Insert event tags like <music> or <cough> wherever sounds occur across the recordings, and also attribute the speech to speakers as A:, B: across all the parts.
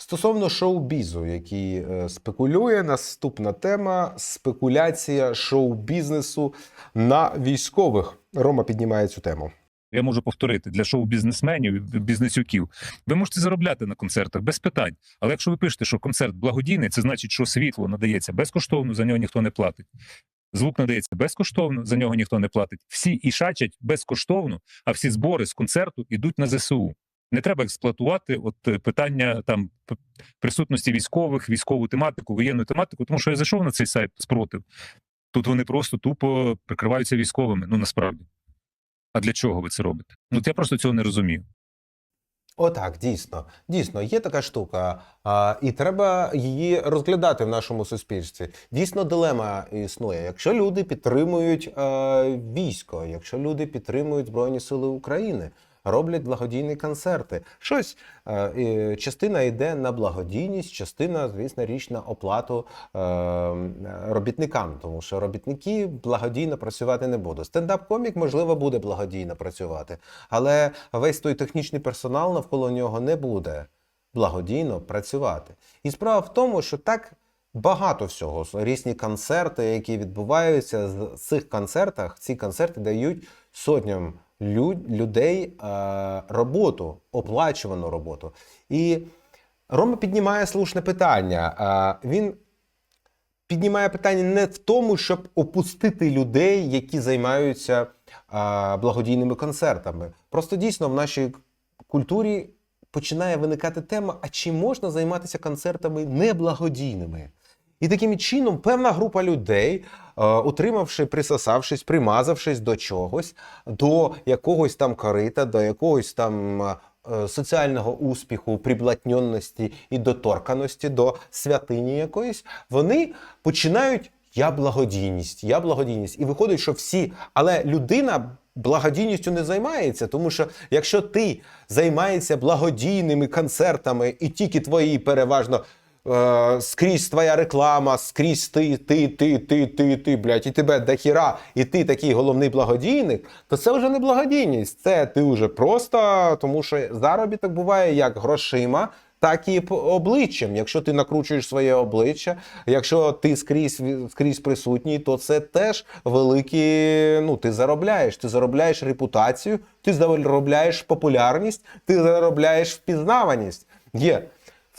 A: Стосовно шоу-бізу, який е, спекулює, наступна тема спекуляція шоу-бізнесу на військових. Рома піднімає цю тему.
B: Я можу повторити для шоу-бізнесменів, бізнесюків. Ви можете заробляти на концертах без питань. Але якщо ви пишете, що концерт благодійний, це значить, що світло надається безкоштовно, за нього ніхто не платить. Звук надається безкоштовно, за нього ніхто не платить. Всі і шачать безкоштовно, а всі збори з концерту йдуть на ЗСУ. Не треба експлуатувати от е, питання там присутності військових, військову тематику, воєнну тематику, тому що я зайшов на цей сайт спротив. Тут вони просто тупо прикриваються військовими. Ну насправді. А для чого ви це робите? Ну я просто цього не розумію.
A: Отак, дійсно, дійсно, є така штука, а, і треба її розглядати в нашому суспільстві. Дійсно, дилема існує. Якщо люди підтримують е, військо, якщо люди підтримують Збройні Сили України, роблять благодійні концерти, щось е, частина йде на благодійність, частина, звісно, річ на оплату е, робітникам, тому що робітники благодійно працювати не будуть. Стендап-комік, можливо, буде благодійно працювати, але весь той технічний персонал навколо нього не буде благодійно працювати. І справа в тому, що так багато всього, різні концерти, які відбуваються з цих концертах, ці концерти дають сотням людей е, роботу, оплачувану роботу. І Рома піднімає слушне питання. Е, він піднімає питання не в тому, щоб опустити людей, які займаються благодійними концертами. Просто дійсно в нашій культурі починає виникати тема: а чи можна займатися концертами неблагодійними? І таким чином певна група людей, е, отримавши, присосавшись, примазавшись до чогось, до якогось там корита, до якогось там е, соціального успіху, приблатньонності і доторканості до святині якоїсь, вони починають. Я благодійність, я благодійність. І виходить, що всі, але людина благодійністю не займається, тому що якщо ти займаєшся благодійними концертами, і тільки твої переважно е, скрізь твоя реклама, скрізь ти, ти, ти, ти, ти, ти, блядь, і тебе дохіра, і ти такий головний благодійник, то це вже не благодійність. Це ти вже просто, тому що заробіток буває як грошима. Так і обличчям. Якщо ти накручуєш своє обличчя, якщо ти скрізь скрізь присутній, то це теж великі. Ну ти заробляєш. Ти заробляєш репутацію, ти заробляєш популярність, ти заробляєш впізнаваність. Є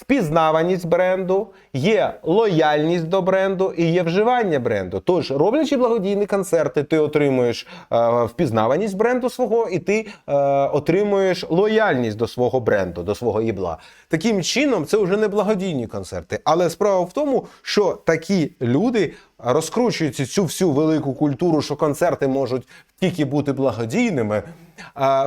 A: впізнаваність бренду, є лояльність до бренду і є вживання бренду. Тож, роблячи благодійні концерти, ти отримуєш е, впізнаваність бренду свого, і ти е, отримуєш лояльність до свого бренду, до свого їбла. Таким чином, це вже не благодійні концерти. Але справа в тому, що такі люди розкручують цю всю велику культуру, що концерти можуть тільки бути благодійними.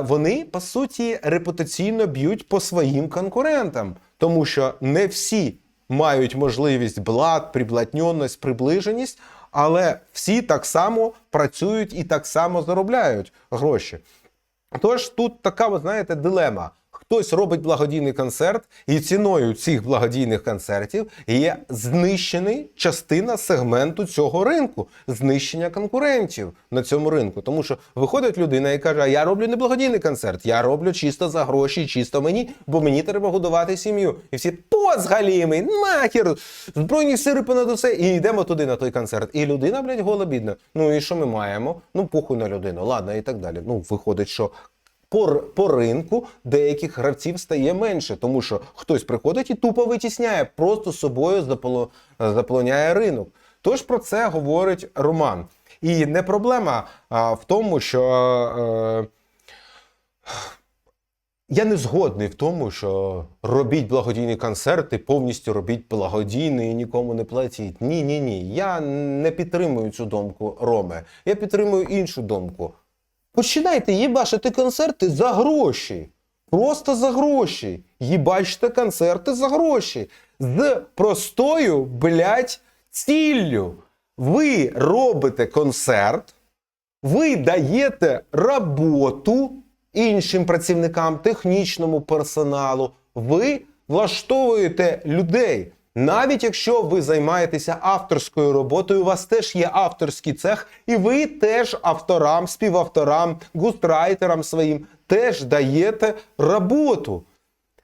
A: Вони по суті репутаційно б'ють по своїм конкурентам, тому що не всі мають можливість блат, приблатньонність, приближеність, але всі так само працюють і так само заробляють гроші. Тож тут така, ви знаєте, дилема. Хтось робить благодійний концерт, і ціною цих благодійних концертів є знищений частина сегменту цього ринку, знищення конкурентів на цьому ринку. Тому що виходить людина і каже: а я роблю не благодійний концерт, я роблю чисто за гроші, чисто мені, бо мені треба годувати сім'ю. І всі позгалімий, нахер, збройні сили понад усе, і йдемо туди на той концерт. І людина, блядь, гола бідна. Ну і що ми маємо? Ну, похуй на людину, ладно, і так далі. Ну, виходить, що по, по ринку деяких гравців стає менше, тому що хтось приходить і тупо витісняє, просто собою заполо, заполоняє ринок. Тож про це говорить Роман. І не проблема а, в тому, що. Е, я не згодний в тому, що робіть благодійні концерти, повністю робіть благодійний і нікому не платіть. Ні, ні, ні. Я не підтримую цю думку Роме. Я підтримую іншу думку. Починайте їбашити концерти за гроші. Просто за гроші. Їбачте концерти за гроші. З простою, блядь, ціллю. Ви робите концерт, ви даєте роботу іншим працівникам, технічному персоналу. Ви влаштовуєте людей. Навіть якщо ви займаєтеся авторською роботою, у вас теж є авторський цех, і ви теж авторам, співавторам, густрайтерам своїм теж даєте роботу.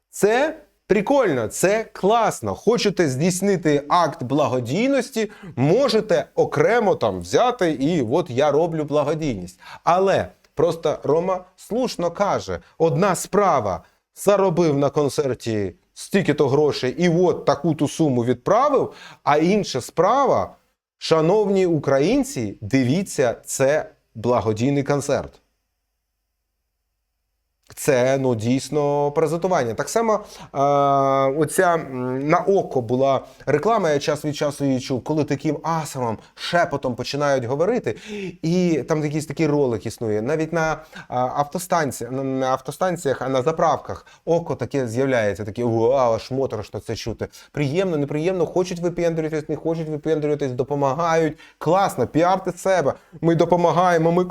A: Це Прикольно, це класно. Хочете здійснити акт благодійності, можете окремо там взяти і от я роблю благодійність. Але просто Рома слушно каже: одна справа заробив на концерті стільки-то грошей і от таку-ту суму відправив, а інша справа, шановні українці, дивіться, це благодійний концерт. Це ну дійсно презентування. Так само е, оця на око була реклама. Я час від часу її чув, коли таким асамом, шепотом починають говорити. І там якийсь такий ролик існує. Навіть на автостанціях, на, автостанціях, а на заправках око таке з'являється. Таке вау, аж моторошно це чути. Приємно, неприємно, хочуть випендрюватись, не хочуть випендрюватись, допомагають. Класно, піарте себе. Ми допомагаємо, ми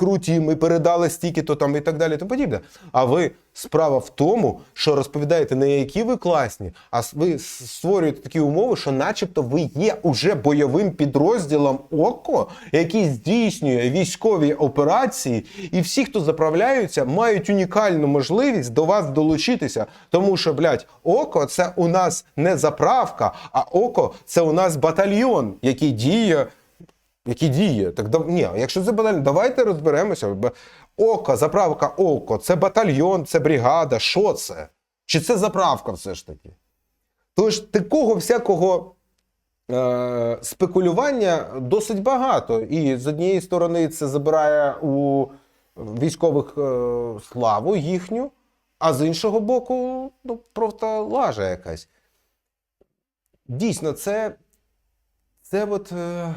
A: круті, ми передали стільки-то там і так далі, і тому подібне. А ви справа в тому, що розповідаєте не які ви класні, а ви створюєте такі умови, що, начебто, ви є уже бойовим підрозділом ОКО, який здійснює військові операції, і всі, хто заправляються, мають унікальну можливість до вас долучитися. Тому що, блядь, ОКО це у нас не заправка, а ОКО це у нас батальйон, який діє які діє. Так дав- ні, якщо це батальйон, давайте розберемося. Око, заправка око, це батальйон, це бригада. Що це? Чи це заправка все ж таки? Тож такого всякого е, спекулювання досить багато. І з однієї сторони це забирає у військових е, славу їхню, а з іншого боку, ну, просто лажа якась. Дійсно, це, це от. Е,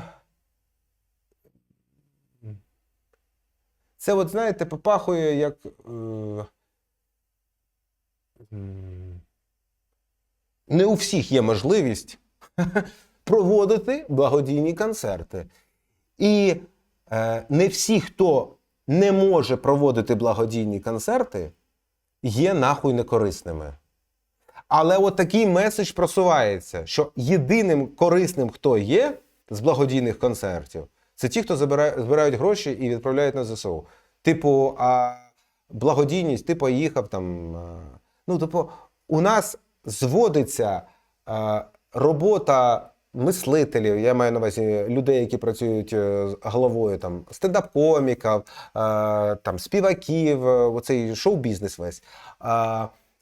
A: Це, от, знаєте, попахує як. Е, не у всіх є можливість <laughs> проводити благодійні концерти. І е, не всі, хто не може проводити благодійні концерти, є нахуй некорисними. Але от такий меседж просувається, що єдиним корисним, хто є з благодійних концертів, це ті, хто забирає, збирають гроші і відправляють на ЗСУ. Типу, а благодійність, ти поїхав там. Ну, типу, у нас зводиться робота мислителів, я маю на увазі людей, які працюють е, головою, там, стендап-коміків, там, співаків, е, оцей шоу-бізнес весь.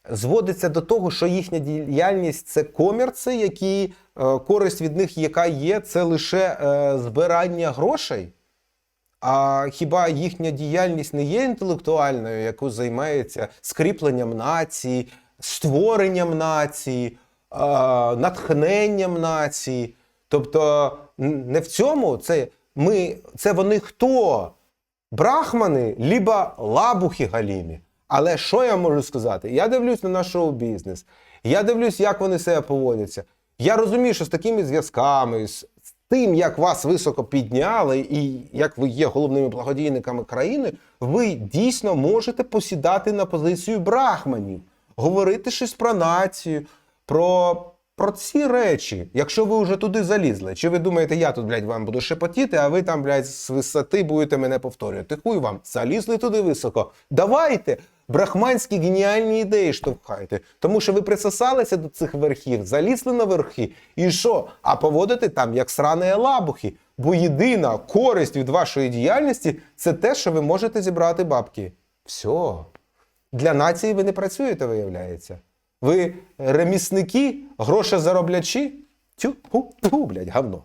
A: Зводиться до того, що їхня діяльність це комерци, які е, користь від них, яка є, це лише е, збирання грошей. А хіба їхня діяльність не є інтелектуальною, яку займається скріпленням нації, створенням нації, е, натхненням нації? Тобто не в цьому це ми, це вони хто? Брахмани, ліба лабухи галімі. Але що я можу сказати? Я дивлюсь на наш шоу-бізнес, я дивлюсь, як вони себе поводяться. Я розумію, що з такими зв'язками, з тим, як вас високо підняли, і як ви є головними благодійниками країни, ви дійсно можете посідати на позицію брахманів, говорити щось про націю, про, про ці речі, якщо ви вже туди залізли. Чи ви думаєте, я тут, блядь, вам буду шепотіти, а ви там, блядь, з висоти будете мене повторювати? Хуй вам, залізли туди високо. Давайте брахманські геніальні ідеї штовхайте. Тому що ви присосалися до цих верхів, залізли на верхи. І що? А поводите там як срані лабухи. Бо єдина користь від вашої діяльності це те, що ви можете зібрати бабки. Все. Для нації ви не працюєте, виявляється. Ви ремісники, грошезароблячі? Тю, ху, тю, блядь, говно.